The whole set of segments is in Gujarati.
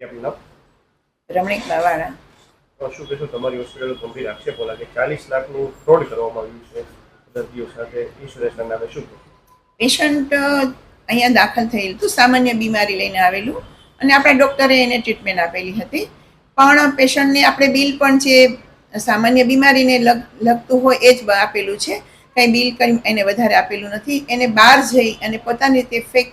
રમણીક બાવાળા અ, શું કહેશો તમારી હોસ્પિટલ ગંભીર આક્ષેપો લાગે? ચાલીસ લાખનું ફ્રોડ કરવામાં આવ્યું છે દર્દીઓ સાથે. ઇન્સ્યોરન્સના નામે શું પેશન્ટ અહીંયા દાખલ થયેલું હતું સામાન્ય બીમારી લઈને આવેલું અને આપણા ડૉક્ટરે એને ટ્રીટમેન્ટ આપેલી હતી. પણ પેશન્ટને આપણે બિલ પણ જે સામાન્ય બીમારીને લગ લગતું હોય એ જ આપેલું છે. કંઈ બિલ કંઈ એને વધારે આપેલું નથી. એને બહાર જઈ અને પોતાની રીતે ફેક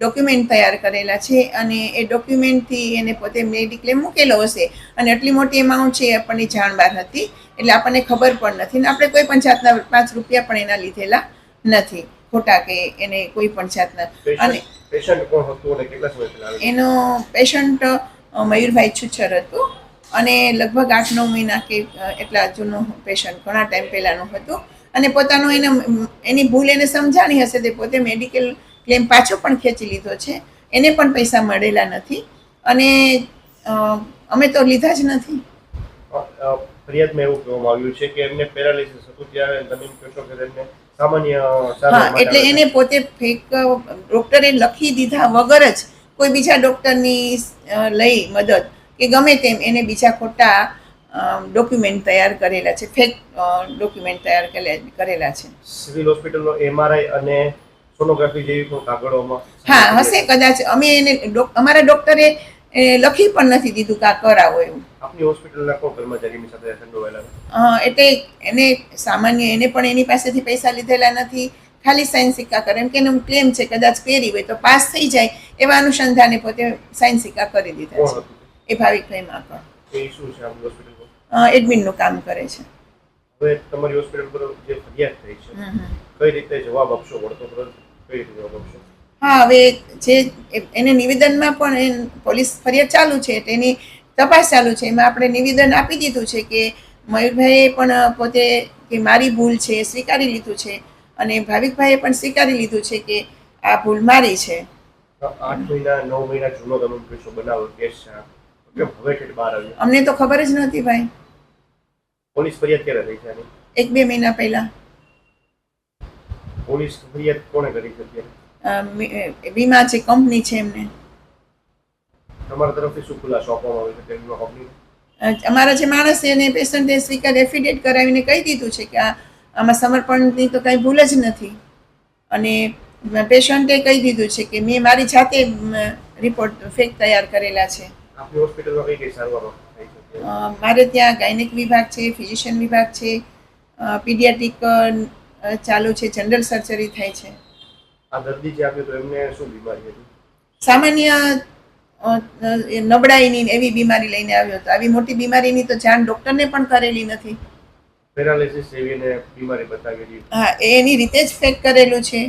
ડોક્યુમેન્ટ તૈયાર કરેલા છે અને એ ડોક્યુમેન્ટથી એને પોતે મેડિક્લેમ મૂકેલો હશે. અને આટલી મોટી એમાઉન્ટ છે એ આપણને જાણ બહાર હતી. એટલે આપણને ખબર પણ નથી ને આપણે કોઈ પણ જાતના પાંચ રૂપિયા પણ એના લીધેલા નથી. ખોટા કે એને કોઈ પણ જાતના. અને એનો પેશન્ટ મયુરભાઈ છુચ્છર હતું. અને લગભગ આઠ નવ મહિના કે એટલા જૂનું પેશન્ટ ઘણા ટાઈમ પહેલાંનું હતું. અને પોતાનું એને એની ભૂલ એને સમજાણી હશે તે પોતે મેડિકલ ક્લેમ પાછો પણ ખેંચી લીધો છે. એને પણ પૈસા મળેલા નથી. અને અમે તો લીધા જ નથી. ફરિયાદમાં એવું કહેવામાં આવ્યું છે કે એમને પેરાલિસિસ હતું ત્યારે તમે કહેશો કે તેમને સામાન્ય હા એટલે એને પોતે ફેક ડૉક્ટરે લખી દીધા વગર જ કોઈ બીજા ડૉક્ટરની લઈ મદદ કે ગમે તેમ એને બીજા ખોટા ડોક્યુમેન્ટ તૈયાર કરેલા છે. ફેક ડોક્યુમેન્ટ તૈયાર કરેલા- કરેલા છે. સિવિલ હોસ્પિટલનો એમઆરઆઈ અને સોનોગ્રાફી જેવી પણ કાગળોમાં. હા હશે કદાચ. અમે એને અમારા ડોક્ટરે લખી પણ નથી દીધું કે આ કરાવો એવું આપની હોસ્પિટલના કોણ કર્મચારીની સાથે સંડોવાયેલા હા એટલે એને સામાન્ય એને પણ એની પાસેથી પૈસા લીધેલા નથી. ખાલી સાઇન સિક્કા કરે. એમ કે એનું ક્લેમ છે કદાચ પહેરી હોય તો પાસ થઈ જાય. એવા અનુસંધાને પોતે સાઇન સિક્કા કરી દીધા છે. એ છે આપની હોસ્પિટલમાં? એડમિનનું કામ કરે છે. હવે તમારી હોસ્પિટલ પર જે ફરિયાદ થઈ છે. કઈ રીતે જવાબ આપશો? વળતો હા હવે જે એને નિવેદનમાં પણ એ પોલીસ ફરિયાદ ચાલુ છે તેની તપાસ ચાલુ છે. એમાં આપણે નિવેદન આપી દીધું છે કે મયુરભાઈએ પણ પોતે કે મારી ભૂલ છે એ સ્વીકારી લીધું છે અને ભાવિકભાઈએ પણ સ્વીકારી લીધું છે કે આ ભૂલ મારી છે. આઠ મહિના નવ મહિના જૂનો તમે કહેશો બનાવો કેસ છે હવે બહાર આવ્યો? અમને તો ખબર જ નહોતી ભાઈ. પોલીસ ફરિયાદ ક્યારે થઈ છે એક બે મહિના પહેલા. પોલીસ ફરિયાદ કોણે કરી અ, વીમા છે કંપની છે એમને. તમારા તરફથી શું ખુલાસો આપવામાં આવે છે તેમનો કંપની અમારા જે માણસ છે એને પેશન્ટે સ્વીકાર એફિડેટ કરાવીને કહી દીધું છે કે આ આમાં સમર્પણની તો કાંઈ ભૂલ જ નથી. અને પેશન્ટે કહી દીધું છે કે મેં મારી જાતે રિપોર્ટ ફેક તૈયાર કરેલા છે. આપની હોસ્પિટલમાં કઈ કઈ સારવારો થઈ છે? અત્યારે? અ, મારે ત્યાં ગાયનિક વિભાગ છે ફિઝિશિયન વિભાગ છે પીડિયાટ્રિક ચાલુ છે જનરલ સર્જરી થાય છે. આ દર્દી જે આપ્યો તો એમને શું બીમારી હતી? સામાન્ય નબળાઈની એવી બીમારી લઈને આવ્યો હતો. આવી મોટી બીમારીની તો જાણ ડૉક્ટરને પણ કરેલી નથી. પેરાલિસિસ એવીને બીમારી બતાવેલી હા એની રીતે જ ફેક કરેલું છે.